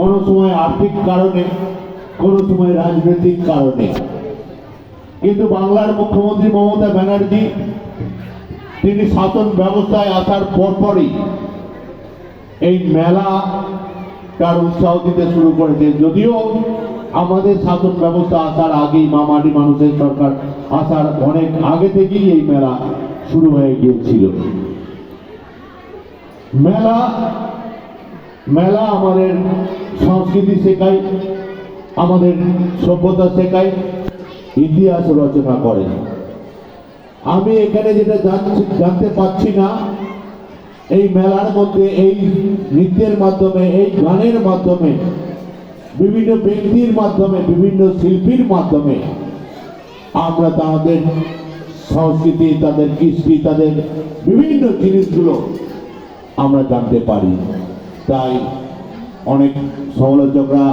কোনো সময় আর্থিক কারণে, কোনো সময় রাজনৈতিক কারণে। কিন্তু বাংলার মুখ্যমন্ত্রী মমতা ব্যানার্জি, তিনি শাসন ব্যবস্থায় আসার পরপরই এই মেলা তার উৎসাহ দিতে শুরু করেছে যদিও আমাদের শাসন ব্যবস্থা আসার আগেই মামাটি মানুষের সরকার আসার অনেক আগে থেকেই এই মেলা শুরু হয়ে গিয়েছিল। মেলা মেলা আমাদের সংস্কৃতি শেখায়, আমাদের সভ্যতা শেখায়, ইতিহাস রচনা করে। আমি এখানে যেটা জানতে পাচ্ছি না, এই মেলার মধ্যে, এই নৃত্যের মাধ্যমে, এই গানের মাধ্যমে, বিভিন্ন ব্যক্তির মাধ্যমে, বিভিন্ন শিল্পীর মাধ্যমে আমরা তাদের সংস্কৃতি, তাদের কৃষ্টি, তাদের বিভিন্ন জিনিসগুলো আমরা জানতে পারি। তাই অনেক সমালোচকরা